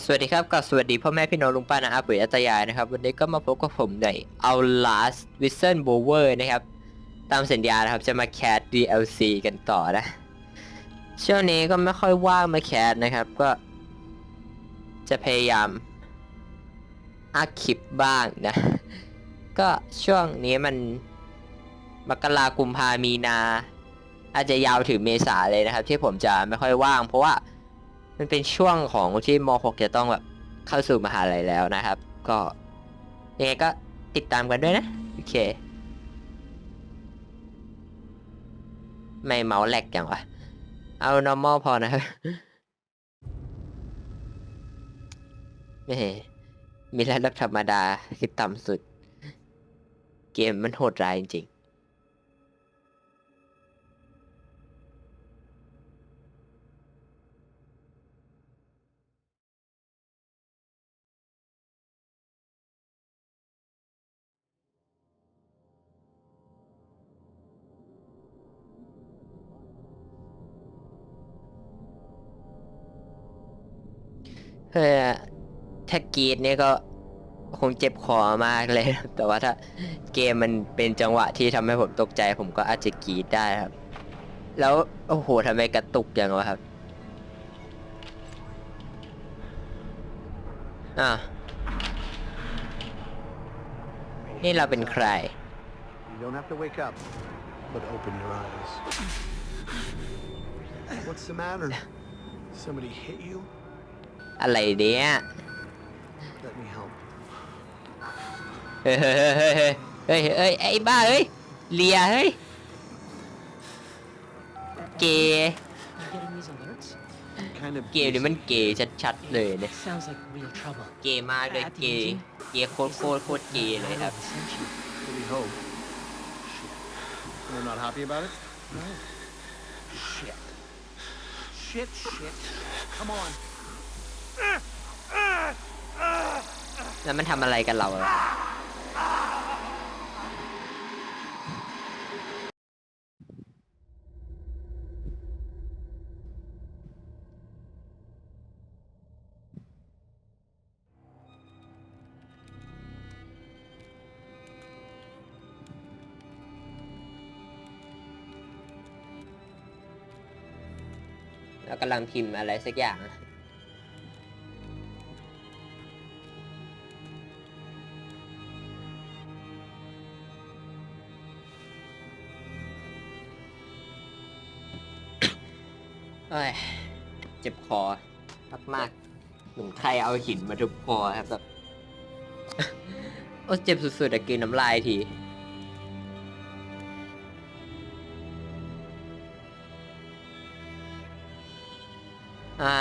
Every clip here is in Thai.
สวัสดีครับกับสวัสดีพ่อแม่พี่น้องลุงป้านะอาปุ๋ยอัตยายนะครับ วันนี้ก็มาพบกับผมใน Outlast Whistleblower นะครับ ตามสัญญานะครับจะมาแคส DLC กันต่อนะช่วงนี้ก็ไม่ค่อยว่างมาแคสนะครับ ก็ จะพยายามอัดคลิปบ้างนะ ก็ช่วงนี้มันมกรากุมภามีนา อาจจะยาวถึงเมษาเลยนะครับ ที่ผมจะไม่ค่อยว่างเพราะว่า มันเป็นช่วงของที่ม .6 จะต้องแบบเข้าสู่มหาลัยแล้วนะครับ ก็ยังไงก็ติดตามกันด้วยนะ โอเค ไม่เมาส์แหลกอย่างวะ เอา normal พอนะครับไม่มีระดับธรรมดาคือต่ำสุด เกมมันโหดร้ายจริง เพื่อถ้ากรีดเนี่ยก็คงเจ็บคอมากเลยนะแต่ว่าถ้าเกมมันเป็นจังหวะที่ทำให้ผมตกใจ ผมก็อาจจะกรีดได้ครับ แล้วโอ้โหทำไมกระตุกอย่างวะครับอะนี่เราเป็นใคร You don't have to wake up, but open your eyes. What's the matter? Somebody hit you? อะไรเนี่ย Let me help. เฮ้ยเฮ้ยเฮ้ยเฮ้ยเฮ้ยเฮ้ยไอ้บ้าเฮ้ยเลียเฮ้ยเกย์ You getting these alerts? Kind of เกย์นี่มันเกย์ชัดๆเลยเนี่ย Sounds like real trouble. เกย์มากเลยเกย์เกย์โคตรโคตรโคตรเกย์เลยครับ Essential. really hope. Shit. You're not happy about it? No. Shit. Shit, shit. Come on. แล้วมันทำอะไรกันเราอะเรากำลังพิมพ์อะไรสักอย่าง ใครเอาหินมาทุบคอครับแบบโอ้เจ็บสุดๆอะกินน้ำลายทีอ่า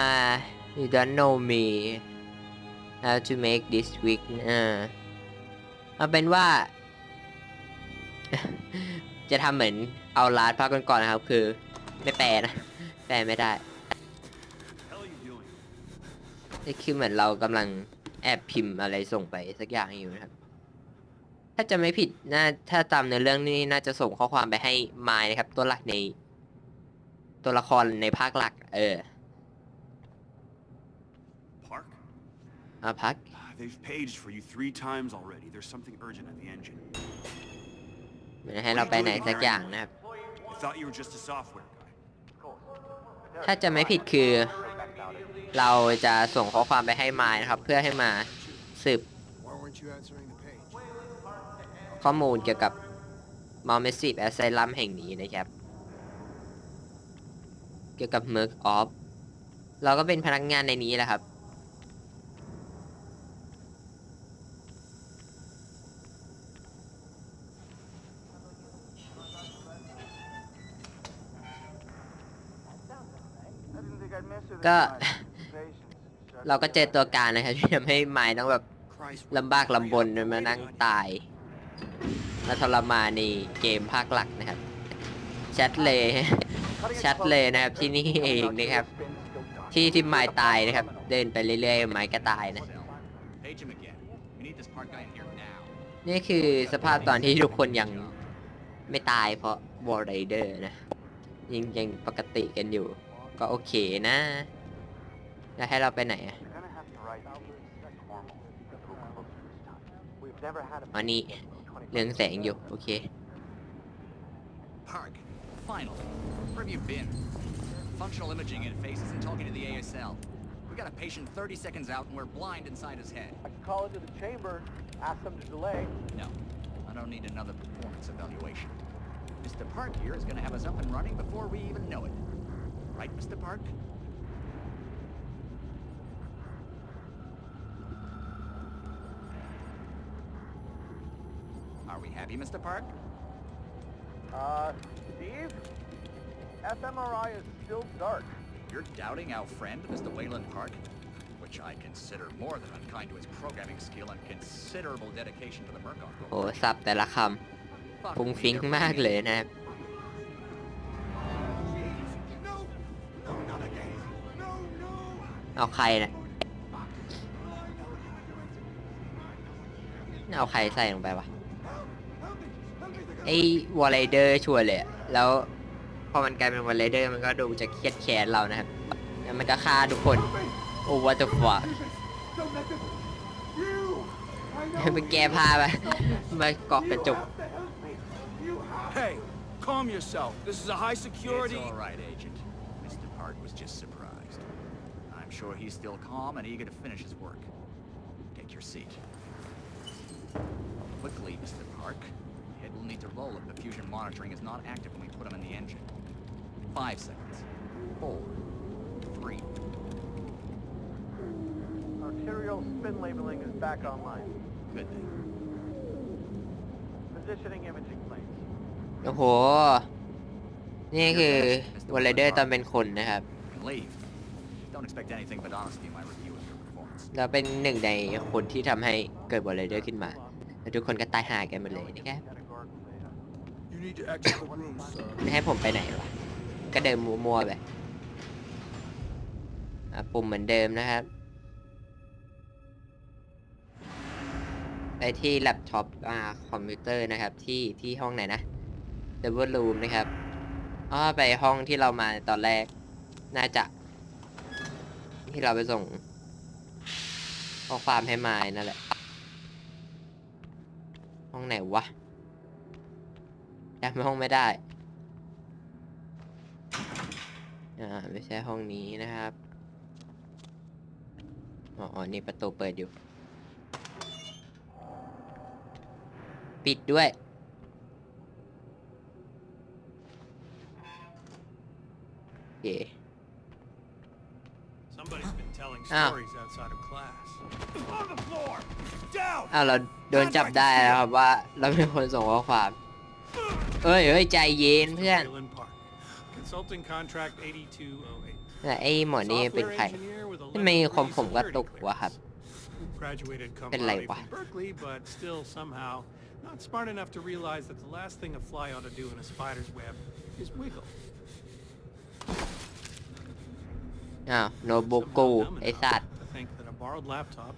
you don't know me how to make this week อ่าเอาเป็นว่า จะทำเหมือนเอาลาดพักกันก่อนนะครับ คือ ไม่แปลนะ แปลไม่ได้ นี่คือเหมือนเรากำลังแอบพิมพ์อะไรส่งไปสักอย่างอยู่นะครับ ถ้าจะไม่ผิดน่าถ้าตามในเรื่องนี้น่าจะส่งข้อความไปให้ไมล์นะครับ ตัวหลักใน ตัวละครในภาคหลัก เออ Park? อาพัก They've paged for you three times already. There's something urgent at the engine. เหมือนให้เราไปไหนสักอย่างนะครับ I thought you were just a software guy. ถ้าจะไม่ผิดคือ เราจะส่งข้อความไปให้มล์นะครับ เพื่อให้มาสืบข้อมูลเกี่ยวกับมอลเมส i ฟแอสไซลัมแห่งนี้นะครับ เกี่ยวกับเม r ร์กออฟเราก็เป็นพนักงานในนี้แหละครับก็ เราก็เจอตัวการนะครับที่ทำให้ไม้ต้องแบบลำบากลำบนมานั่งตายและทรมานในเกมภาคหลักนะครับแชทเลยแชทเลยนะครับที่นี่เองนะครับ ที่ที่ไม้ตายนะครับ เดินไปเรื่อยๆไม้ก็ตายนะ นี่คือสภาพตอนที่ทุกคนยังไม่ตายเพราะวอร์ไรเดอร์นะยังยังปกติกันอยู่ ก็โอเคนะ แล้วให้เราไปไหนอะ You're gonna have right. That's normal. Let's go closer this time. We've never had a อันนี้เรื่องแสงอยู่ โอเค Park, finally. Where have you been? Functional imaging interfaces and talking to the ASL. We got a patient 30 seconds out and we're blind inside his head. I can call into the chamber, ask them to delay. No, I don't need another performance evaluation. Mr. Park here is gonna have us up and running before we even know it. Right, Mr. Park? happy, Mr. Park? Uh, Steve? fMRI is still dark. You're doubting our friend, Mr. Wayland Park? Which I consider more than unkind to his programming skill and considerable dedication to the Murkoff โอ้ Corporation. สับแต่ละค Fuck ำฟุ้ง me, ฟิ้ง they're มาก putting เล me- ยนะครับ เอาใครเนะี่ยเอาใครใส่ลงไปวะ ไอ้วอลเลเดอร์ชัวร์เลยอะแล้วพอมันกลายเป็นวอลเลเดอร์มันก็ดูจะเครียดแค้นเรานะครับแล้วมันก็ฆ่าทุกคน โอ้ what the fuck ไปแก้ผ้าไปมาเกาะกระจก Hey, calm yourself. This is a high It's security. all right, Agent. Mr. Park was just surprised. I'm sure he's still calm and eager to finish his work. Take your seat. Quickly, Mr. Park. Head will need to roll if the fusion monitoring is not active when we put him in the engine. Five seconds. Four. Three. Arterial spin labeling is back online. Good thing. Positioning imaging planes. โอ้โห นี่คือวอลเลเดอร์ตอนเป็นคนนะครับ You can leave. Don't expect anything but honesty in my review of your performance. เราเป็นหนึ่งในคนที่ทำให้เกิดวอลเลเดอร์ขึ้นมา แล้วทุกคนก็ตายห่ากันหมดเลยนะครับ Categorical data. You need to exit the room, sir. ไม่ให้ผมไปไหนวะก็เดินมัวๆไปอะปุ่มเหมือนเดิมนะครับ ไปที่แล็ปท็อปอ่าคอมพิวเตอร์นะครับ ที่ที่ห้องไหนนะเดบิวต์รูมนะครับอ๋อไปห้องที่เรามาตอนแรก น่าจะ ที่เราไปส่งข้อความให้มายนั่นแหละ ห้องไหนวะ จำห้องไม่ได้ อ่า ไม่ใช่ห้องนี้นะครับอ๋ออ๋อนี่ประตูเปิดอยู่ ปิดด้วยโอเค Somebody's been telling Ah. stories outside of class. On the floor. Down. อ้าวเราโดนจับได้แล้วครับว่า เราเป็นคนส่งข้อความ เอ้ยเอ้ยใจเย็นเพื่อน Wayland Park. Consulting contract 8208. แต่ไอ้หมอนี่เป็น Software ใคร engineer with a ทำไม level ของ three ผมก็ต security กวะครับ clearance. Graduated cum เป็นไร laude วะ from Berkeley, but still somehow not smart enough to realize that the last thing a fly ought to do in a spider's web is wiggle. อ้าวโนบุกู Somehow dumb ไอ้ enough สัตว์ to think that a borrowed laptop,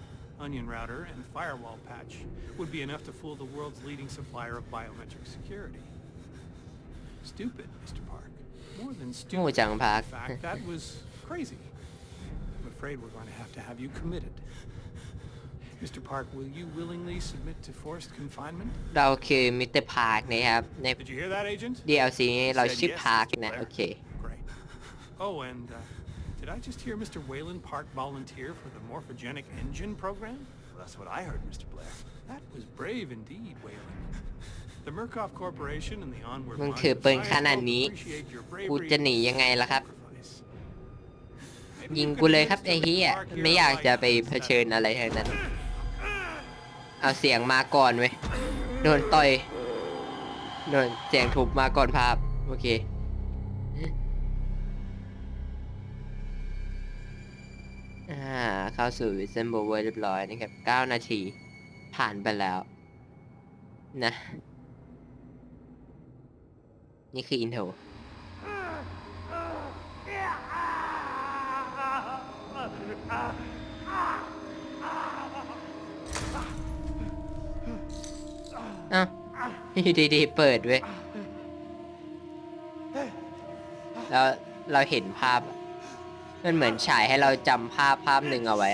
onion router, and firewall patch would be enough to fool the world's leading supplier of biometric security. Stupid, Mr. Park. More than โง่ stupid. จังพัก In fact, that was crazy. I'm afraid we're going to have to have you committed. Mr. Park, will you willingly submit to forced confinement? เราคือมิสเตอร์พาร์คนะครับ ใน Did you hear that, Agent? DLC นี้เราชื่อ Said yes, พาร์ค Mr. นะ Blair. โอเค Great. Oh, and uh, did I just hear Mr. Wayland Park volunteer for the morphogenic engine program? Well, that's what I heard, Mr. Blair. That was brave indeed, Wayland. The Murkoff Corporation and the Onward มึง March ถือ of ปืน Science ขนาด both นี้ appreciate your กู bravery จะหนียังไงล่ะครับ sacrifice. Maybe ยิง you กู could เลยครับ enlist ไอ้ Mr. เฮีย Park here ไม่ at อยากจะไป Lighthouse เผชิญ instead. อะไรทั้งนั้น เอาเสียงมาก่อนเว้ยโดนต่อยโดนเสียงทุบมาก่อนภาพ โอเค อ่า เข้าสู่วิเซนโบเวอร์เรียบร้อยนะครับ 9 นาที ผ่านไปแล้ว นะ นี่คืออินโทรอ้าวอยู่ดีๆเปิดเว้ยแล้วเราเห็นภาพ มันเหมือนฉายให้เราจำภาพภาพหนึ่งเอาไว้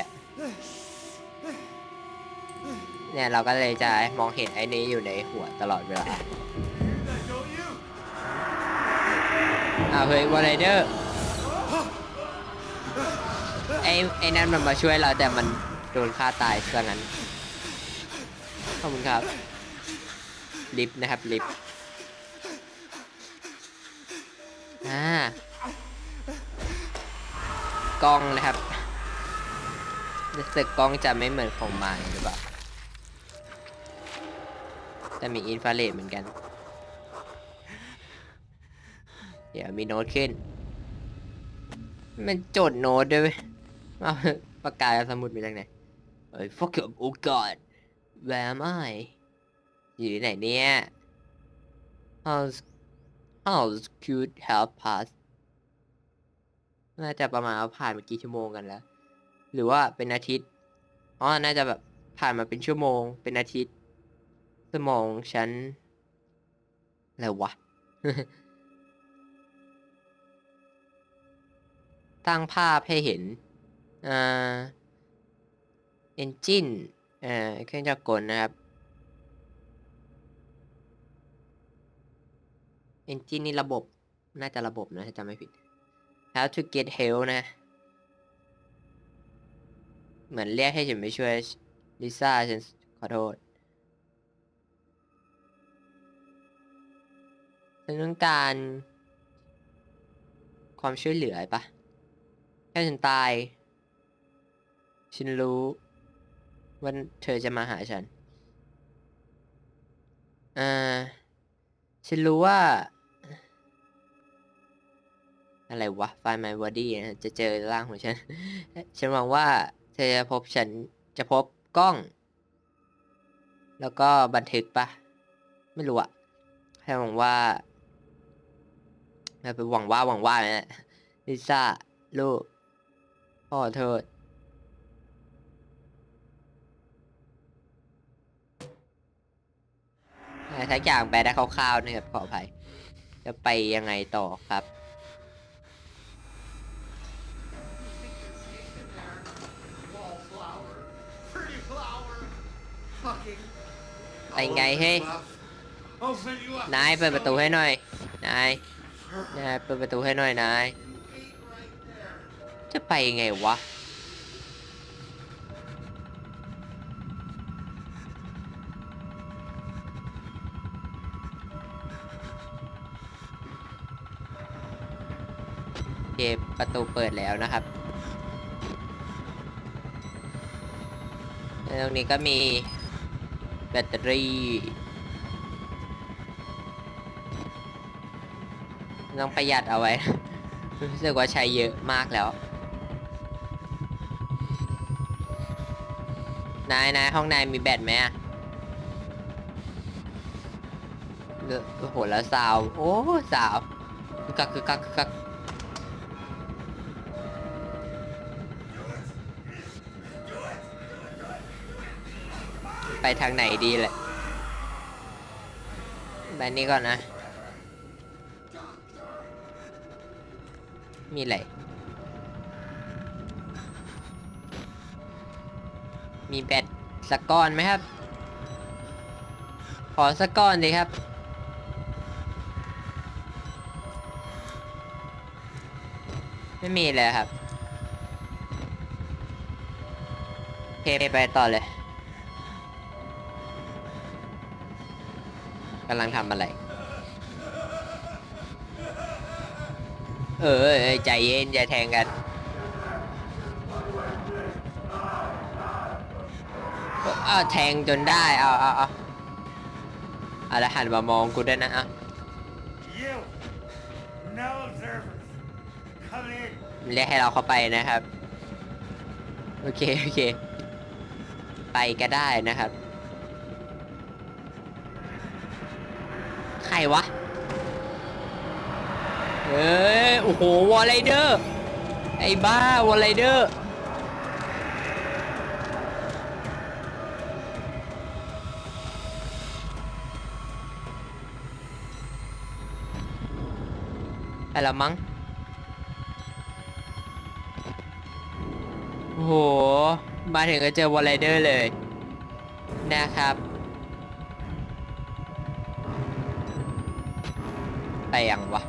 เนี่ยเราก็เลยจะมองเห็นไอ้นี้อยู่ในหัวตลอดเวลา อาวเฮ้ยวอลเลเดอร์ไอ้ไอ้นั่นมันมาช่วยเราแต่มันโดนฆ่าตายซะงั้น ขอบคุณครับ ลิฟต์นะครับลิฟต์อ่ากล้องนะครับรู้สึกกล้องจะไม่เหมือนของม้หรือเปล่า แต่มีอินฟราเรดเหมือนกัน เดี๋ยวมีโน้ตขึ้น มันจดโน้ตด้วยเอาปากกากับสมุดมาจากไหนเอ้ย fuck you oh god where am I อยู่ที่ไหนเนี่ย how's how's could help us น่าจะประมาณว่าผ่านมากี่ชั่วโมงกันแล้ว หรือว่าเป็นอาทิตย์ อ๋อ น่าจะแบบผ่านมาเป็นชั่วโมง เป็นอาทิตย์ สมองฉัน อะไรวะ ตั้งภาพให้เห็นอ่า engine เอ่อเครื่องจักรกลนะครับ engine นี่ระบบน่าจะระบบนะถ้าจำไม่ผิด how to get help นะ เหมือนเรียกให้ฉันไปช่วยลิซ่าฉันขอโทษฉันต้องการความช่วยเหลือปะ ถ้าฉันตาย ฉันรู้ว่าเธอจะมาหาฉันอ่าฉันรู้ว่า อะไรวะ Find my body นะจะเจอร่างของฉัน ฉันหวังว่า เธอจะพบฉันจะพบกล้อง แล้วก็บันทึกปะ ไม่รู้อะแค่หวังว่าไปหวังว่าหวังว่านะลิซ่าลูก ขอโทษอะไรทักอย่างแปลได้คร่าวๆนะครับขออภัย จะไปยังไงต่อครับ ไปไงเฮ้ยนายเปิดประตูให้หน่อย นาย นายเปิดประตูให้หน่อยนาย จะไปยังไงวะโอเคประตูเปิดแล้วนะครับ ตรงนี้ก็มีแบตเตอรี่ ต้องประหยัดเอาไว้ รู้สึกว่าใช้เยอะมากแล้ว นายนายห้องนายมีแบตไหมอะเออโอ้โหแล้วสาว โอ้สาวกักคือกักกักไปทางไหนดีเลยแบบนี้ก่อนนะ มีอะไร มีแบตสักก้อนไหมครับ ขอสักก้อนดีครับ ไม่มีเลยครับเคไปต่อเลยกำลังทำอะไร เออเออใจเย็นอย่าแทงกัน อ้าวแทงจนได้เอาเอาเอาเอาแล้วหันมามองกูด้วยนะเอา You! No observers! Come in! เรียกให้เราเข้าไปนะครับ โอเค โอเค ไปก็ได้นะครับ ใครวะ เอ้ย โอ้โห วอลเลเดอร์ ไอ้บ้า วอลเลเดอร์ ไปแล้วมั้งโอ้โห มาถึงก็เจอวอลเลเดอร์เลย นะครับ ไปยังวะ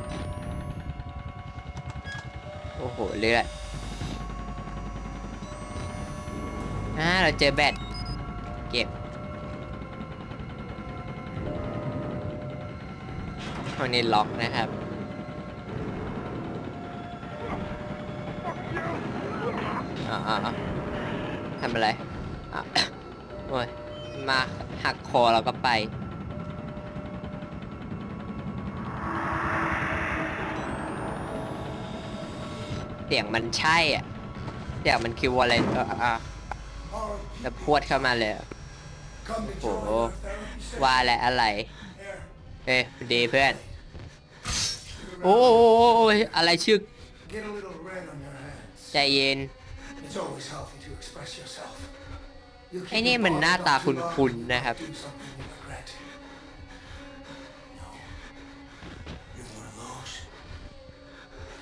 โอ้โห เลือดอ่าเราเจอแบตเก็บห้องนี้ล็อกนะครับ อ่าทำอะไรอะโอ้ยมาหักคอเราก็ไป เสียงมันใช่อะเสียงมันคือวอลเลนอะอะแล้วพวดเข้ามาเลยโอ้โหว่าอะไรอะไร เอ้ยดีเพื่อน โอ้ยอะไรชื่อใจเย็น It's always healthy to express yourself. You ไอ้ keep นี่ it มันหน้า bottled ตา up คุ too long, ณๆนะครับ do something you regret. No. You're one of those.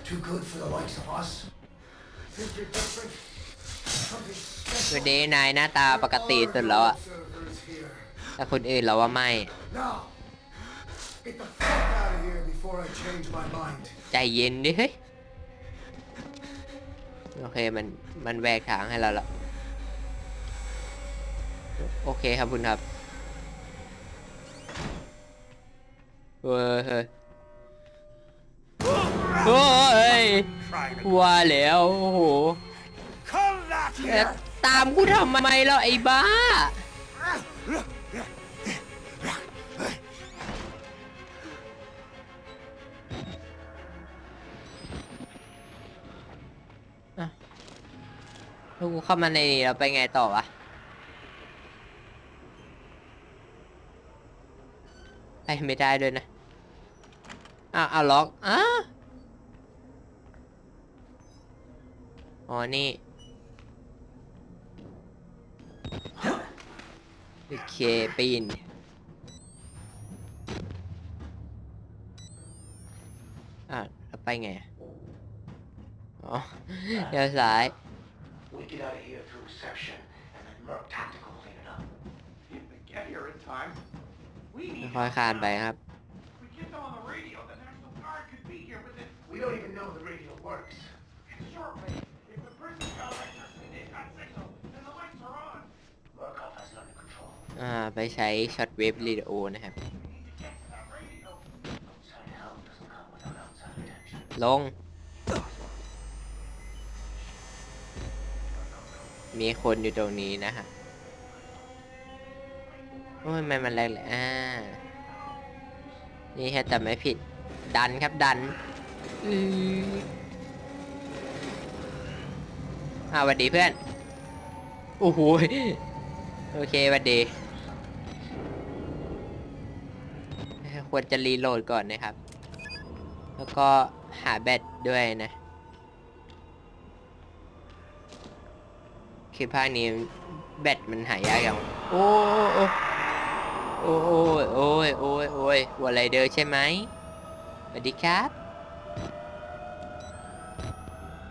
Too good for the likes of us. Think you're different? Something วัน special. นี้นายหน้าตาปกติสุดแล้วอะ Observers here. แต่คนอื่นเราว่าไม่ Now, get the fuck out of here before I change my mind. ใจเย็นดิเฮ้ย โอเคมันมันแวกทางให้เราแล้วโอเคครับคุณครับเฮ้ยเฮ้ยโอ้ยว่าแล้วโอ้โห Come back เอ๊ะตามกูทำไมแล้วไอ้บ้า แล้วกูเข้ามาในนี้แล้วไปไงต่อวะ ไปไม่ได้ด้วยนะ อ้าวเอาล็อกอ้าอ๋อ นี่ โอเค ปีนอะแล้วไปไง อ๋อ เดี๋ยวซ้าย We get out of here through reception, and then Merc Tactical clean it up. If they get here in time, we need ค่อยๆคานไปครับ We get them on the radio. The National Guard could be here within We don't even know the radio works. shortly. If the prison's got electricity, they've got signal, and the lights are on. Murkoff has it under control. อ่า ไปใช้ช็อตเวฟรีดิโอนะครับ We need to get to that radio. Outside help doesn't come without outside attention. ลง มีคนอยู่ตรงนี้นะฮะ โอ้ยไม่มันแรงเลยอ่า นี่แค่แต่ไม่ผิด ดันครับดันอืออ่าสวัสดีเพื่อน โอ้โห โอเคสวัสดีควรจะรีโหลดก่อนนะครับ แล้วก็หาแบตด้วยนะคือภาคนี้แบตมันหายากอย่างโอ้โอ้ โอ้ยโอ้ยโอ้ยโอ้ยวัวไรเดอร์ใช่ไหมสวัสดีครับ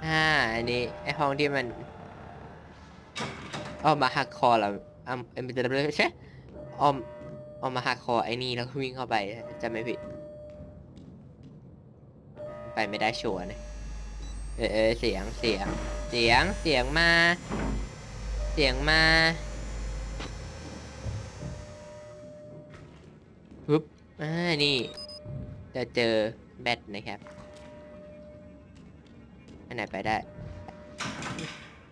อ่าอันนี้ไอห้องที่มันเอามาหักคอเราอ้าเอ็มจะเใช่ออมเอามาหักคอไอ้นี่แล้ววิ่งเข้าไปจะไม่ผิด ไปไม่ได้ชัวร์นะเออเสียงเสียง เสียงเสียงมา เสียงมา ปึ๊บอ่านี่ จะเจอแบตนะครับอันไหนไปได้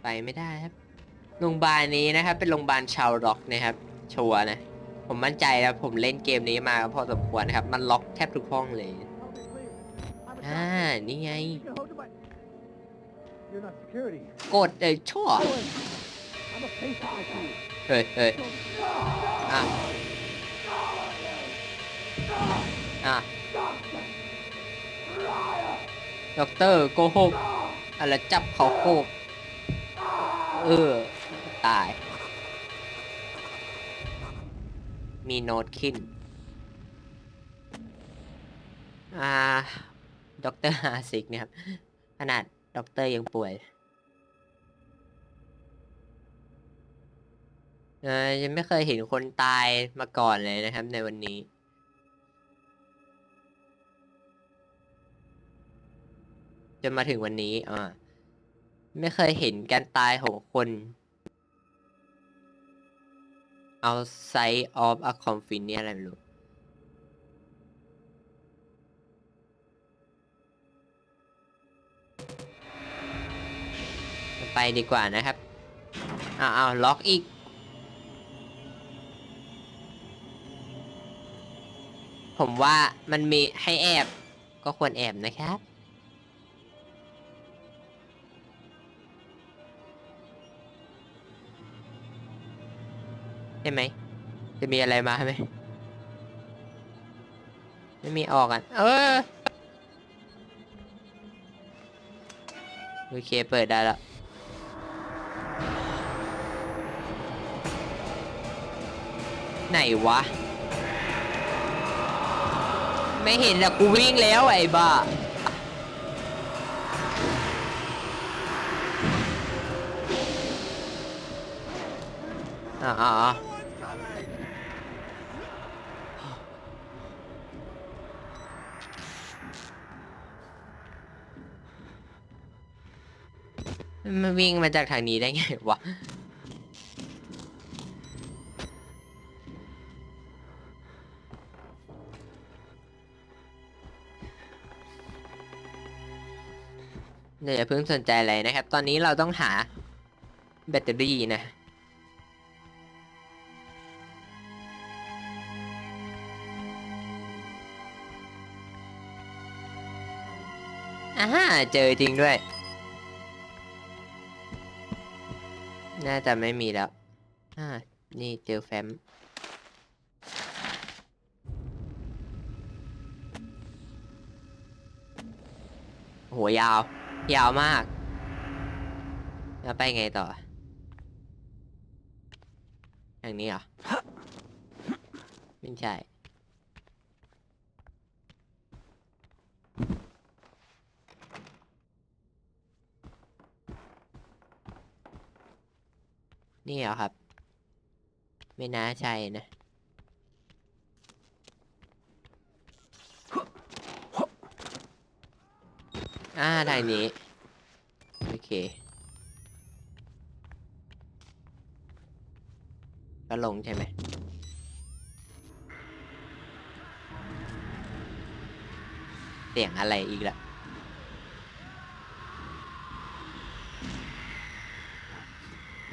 ไปไม่ได้ครับ โรงพยาบาลนี้นะครับ เป็นโรงพยาบาลชาวล็อกนะครับ ชัวร์นะ ผมมั่นใจแล้วผมเล่นเกมนี้มาพอสมควรนะครับ มันล็อกแทบทุกห้องเลย อ่า นี่ไง กดเลยชั่วเฮ้ยเฮ้ยอะ อะด็อกเตอร์โกหกอะไรจับเขาโคกเออ ตาย มีโน้ตขึ้น อ่าด็อกเตอร์ฮาซิกเนี่ยครับ ขนาดด็อกเตอร์ยังป่วยเอเออยังไม่เคยเห็นคนตายมาก่อนเลยนะครับในวันนี้ นมาถึงวันนี้อ่าไม่เคยเห็นการตายของคน outside of a coffin เนี่ยอะไรไม่รู้ ไปดีกว่านะครับอ้าวอ้าวล็อกอีกผมว่ามันมีให้แอบก็ควรแอบนะครับ ช่ไหม จะมีอะไรมาไหม ไม่มีออกอะ เออ โอเค เปิดได้แล้วไหนวะ ไม่เห็นอะกูวิ่งแล้วไอ้บ้าอ่าอ่าอ่า มันวิ่งมาจากทางนี้ได้ไงวะ เดี๋ยวอย่าเพิ่งสนใจอะไรนะครับ ตอนนี้เราต้องหาแบตเตอรี่นะ อ่าเจอจริงด้วย น่าจะไม่มีแล้ว อ่า นี่เจอแฟ้มโหยาว ยาวมาก แล้วไปไงต่อ อย่างนี้เหรอ ไม่ใช่ นี่เหรอครับ ไม่น่าใช่นะอ่าทางนี้ โอเค ก็ลงใช่ไหมเสียงอะไรอีกล่ะ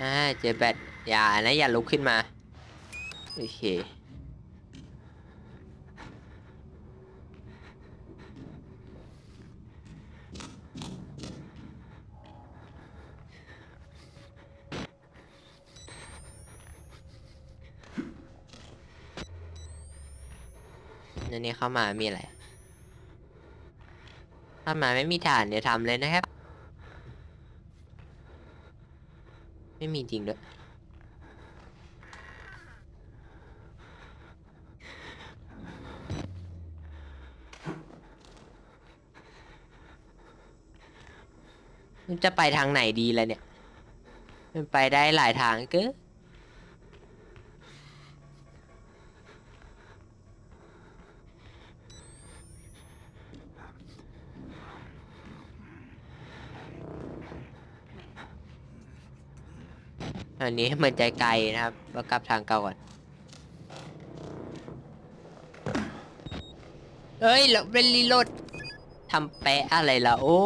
อ่าเจอแบตอย่านะอย่าลุกขึ้นมา โอเคอันนี้เข้ามามีอะไรเข้ามาไม่มีฐานเดี๋ยวทำเลยนะครับ มีจริงด้วยมันจะไปทางไหนดีล่ะเนี่ย มันไปได้หลายทางเกิน อันนี้เหมือนใจไกลนะครับว่ากลับทางเก่าก่อนเฮ้ยเราเป็นรีโหลดทำแปะอะไรล่ะ โอ้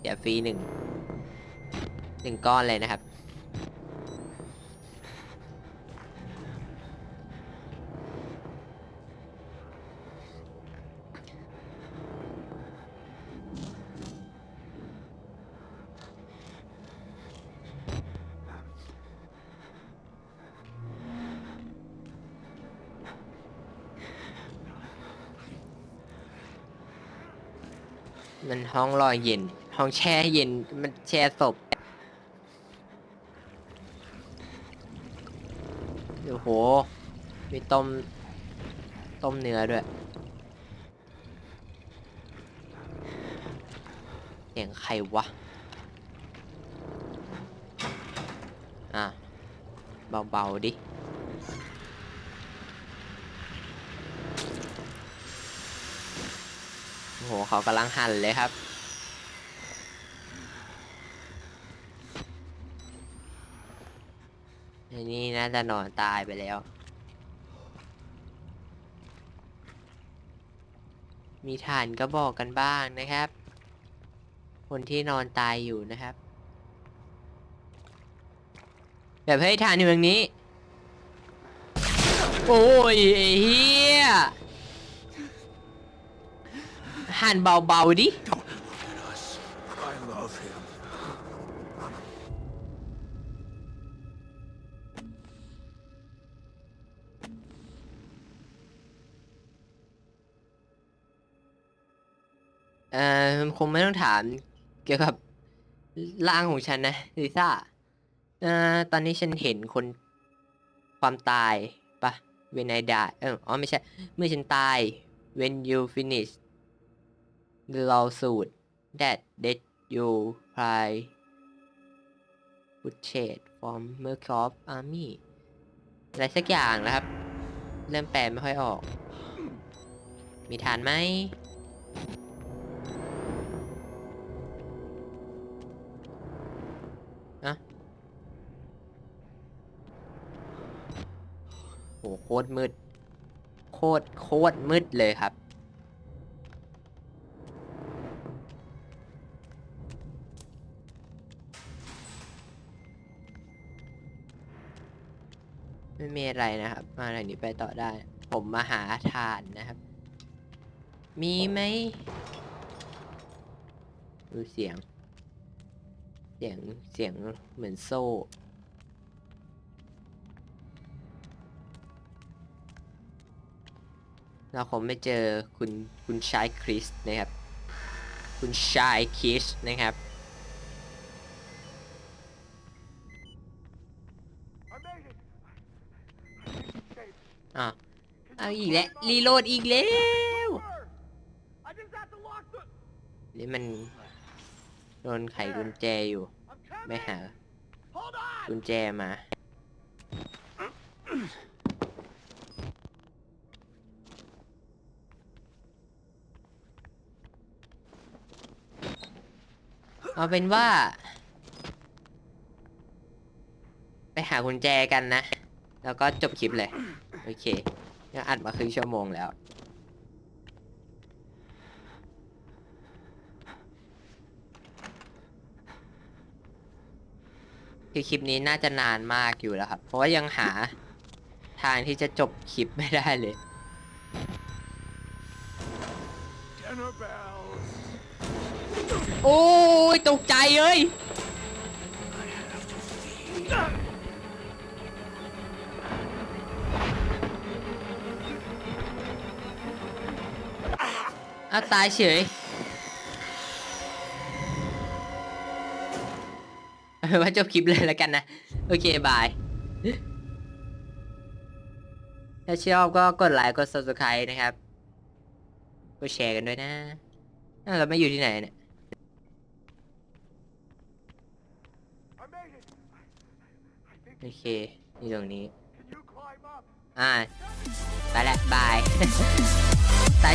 เดี๋ยวฟรีหนึ่งหนึ่งก้อนเลยนะครับ มันห้องรอยเย็น ห้องแช่เย็น มันแช่ศพโอ้โห มีต้ม ต้มเนื้อด้วย เสียงใครวะ อะ เบา ๆ ดิ โอ้โห เขากำลังหั่นเลยครับอันนี้น่าจะนอนตายไปแล้ว มีฐานก็บอกกันบ้างนะครับ คนที่นอนตายอยู่นะครับ แบบให้ยฐานอยู่ตรงนี้ โอ้ยเฮีย หันเบาๆดิ I love him. เอ่อคงไม่ต้องถามเกี่ยวกับร่างของฉันนะลิซ่าเอ่อตอนนี้ฉันเห็นคนความตายปะ when I die เอออ๋อไม่ใช่ เมื่อฉันตาย when you finish the lawsuit that that you apply purchase from Murkoff Army อะไรสักอย่างนะครับ เริ่มแปลไม่ค่อยออก มีฐานไหมอะโหโคตรมืด โคตรโคตรมืดเลยครับ ไม่มีอะไรนะครับ มาทางนี้ไปต่อได้ ผมมาหาทานนะครับ มีไหมดูเสียง เสียง เสียงเหมือนโซ่เราคงไม่เจอคุณคุณชายคริสนะครับ คุณชายคริสนะครับ I made it. Escape. อะเอาอีกแล้วรีโหลดอีกแล้ว I just have to lock the. นี่มันโดนไขกุญแจอยู่ I'm coming. ไม่หา Hold on. กุญแจมา เอาเป็นว่า ไปหากุญแจกันนะ แล้วก็จบคลิปเลย โอเคก็อัดมาครึ่งชั่วโมงแล้ว คือคลิปนี้น่าจะนานมากอยู่แล้วครับ เพราะว่ายังหาทางที่จะจบคลิปไม่ได้เลย Dinner bells. โอ้ยตกใจเอ้ย อ้าวตายเฉยว่าจบคลิปเลยแล้วกันนะ โอเค บาย ถ้าชอบก็กดไลค์กด subscribe นะครับกดแชร์กันด้วยนะเราไม่อยู่ที่ไหนเนี่ยโอเคอยู่ตรงนี้ อ่า ไปล้วบาย ตาย